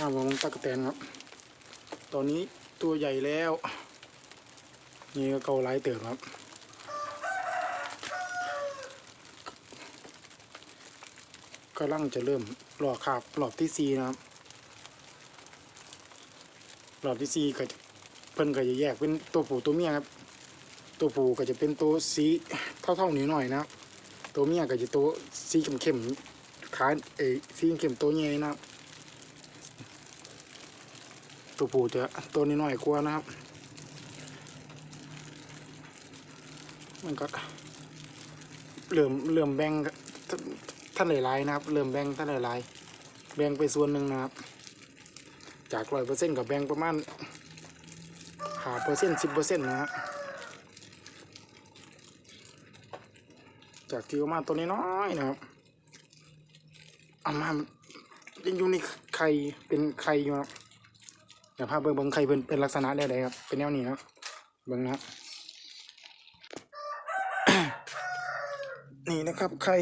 ข้าของตะกแตนครับ ตอนนี้ตัวใหญ่แล้ว นี่ก็เกาไล่เติบครับกำลังจะเริ่มหลอกขาบหลอบที่ซีนะครับหลอบที่ซีก็จะเพิ่นก็จะแยกเป็นตัวผู้ตัวเมียครับ ตัวผู้ก็จะเป็นตัวสีเท่าๆนี้หน่อยนะตัวเมียก็จะตัวสีเข้มๆขาเอสีเข้มตัวใหญ่นะครับ ตัวผู้จะตัวนี้น้อยกว่านะครับ มันก็เริ่มเริ่มแบ่งท่านหลายๆนะครับเริ่มแบ่งท่านหลายๆแบ่งไปส่วนหนึ่งนะครับ จากร้อยเปอร์เซ็นต์กับแบ่งประมาณหาเปอร์เซ็นต์สิบเปอร์เซ็นต์นะครับจากที่ประมาณตัวนี้น้อยนะครับเอามายังอยู่ในไข่เป็นไข่อยู่นะครับ เดี๋ยวพาเบิ่งเบิ่งไข่เป็นเป็นลักษณะได้เลยครับ เป็นแนวนี้นะเบิ่งนะครับนี่นะครับไข่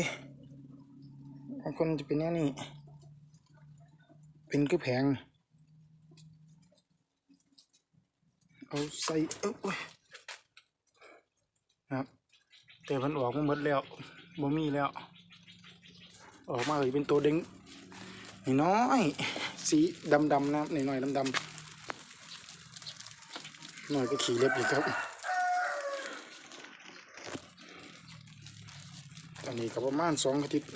บางคนจะเป็นแนวนี้ เป็นคือแผง เอาใส่เอ้ยโอ้ยนะครับแต่มันออกมาหมดแล้วบ่มีแล้ว ออกมาเลยเป็นตัวเด้งน้อย สีดำๆนะครับน้อยๆดำๆ น่อยก็ขี่เล็บอีกครับตอนนี้ก็ประมาณสองอาทิตย์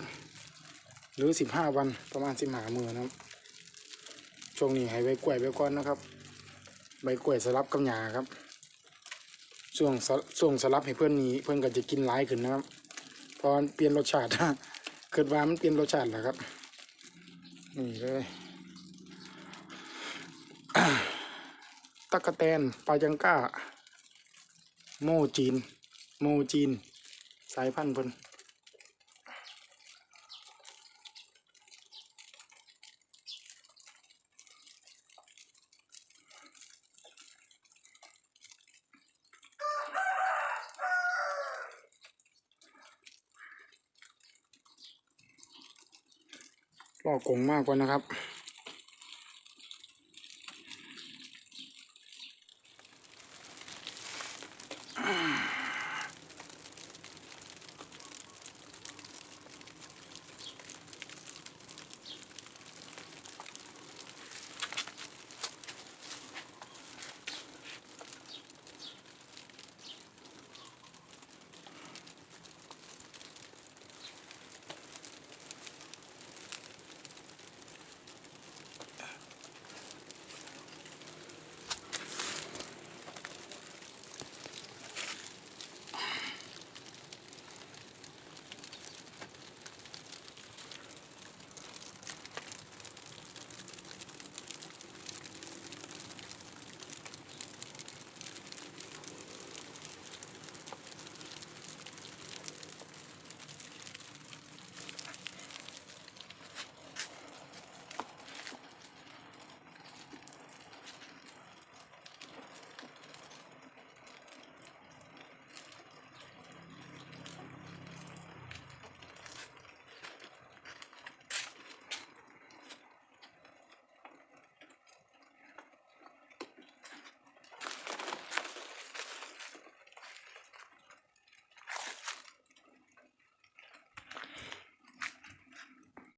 หรือสิบห้าวันประมาณสิบห้ามือนะครับ ช่วงนี้ให้ใบกล้วยไปก่อนนะครับ ใบกล้วยสลับกับหญ้าครับ ช่วงสช่วงสลับให้เพื่อนนี้เพื่อนก็จะกินหลายขึ้นนะครับเพอเปลี่ยนรสชาติเกิดว่ามันเปลี่ยนรสชาติแหละครับ นี่เลย ตะกะแตนปลาจังก้า โมจีน โมจีน สายพันธุ์พิ่นล่อกงมากกว่านะครับ Mm.